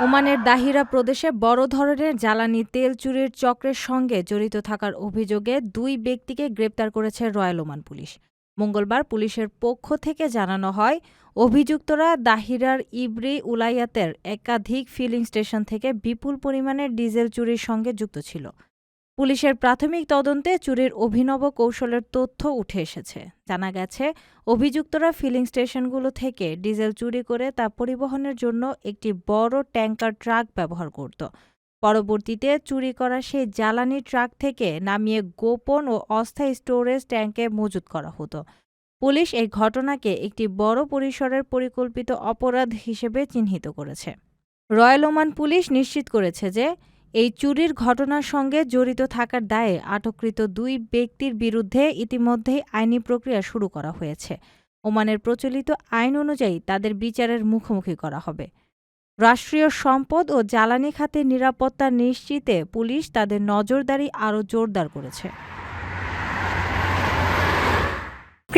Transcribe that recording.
ওমানের দাহিরা প্রদেশে বড় ধরনের জ্বালানি তেল চুরির চক্রের সঙ্গে জড়িত থাকার অভিযোগে দুই ব্যক্তিকে গ্রেপ্তার করেছে রয়্যাল ওমান পুলিশ। মঙ্গলবার পুলিশের পক্ষ থেকে জানানো হয়, অভিযুক্তরা দাহিরার ইব্রি উলাইয়াতের একাধিক ফিলিং স্টেশন থেকে বিপুল পরিমাণে ডিজেল চুরির সঙ্গে যুক্ত ছিল। পুলিশের প্রাথমিক তদন্তে চুরির অভিনব কৌশলের তথ্য উঠে এসেছে। জানা গেছে, অভিযুক্তরা ফিলিং স্টেশনগুলো থেকে ডিজেল চুরি করে তা পরিবহনের জন্য একটি বড় ট্যাঙ্কার ট্রাক ব্যবহার করত। পরবর্তীতে চুরি করা সেই জ্বালানি ট্রাক থেকে নামিয়ে গোপন ও অস্থায়ী স্টোরেজ ট্যাঙ্কে মজুত করা হতো। পুলিশ এই ঘটনাকে একটি বড় পরিসরের পরিকল্পিত অপরাধ হিসেবে চিহ্নিত করেছে। রয়্যাল ওমান পুলিশ নিশ্চিত করেছে যে এই চুরির ঘটনার সঙ্গে জড়িত থাকার দায়ে আটককৃত দুই ব্যক্তির বিরুদ্ধে ইতিমধ্যেই আইনি প্রক্রিয়া শুরু করা হয়েছে। ওমানের প্রচলিত আইন অনুযায়ী তাদের বিচারের মুখোমুখি করা হবে। রাষ্ট্রীয় সম্পদ ও জ্বালানি খাতে নিরাপত্তা নিশ্চিতে পুলিশ তাদের নজরদারি আরও জোরদার করেছে।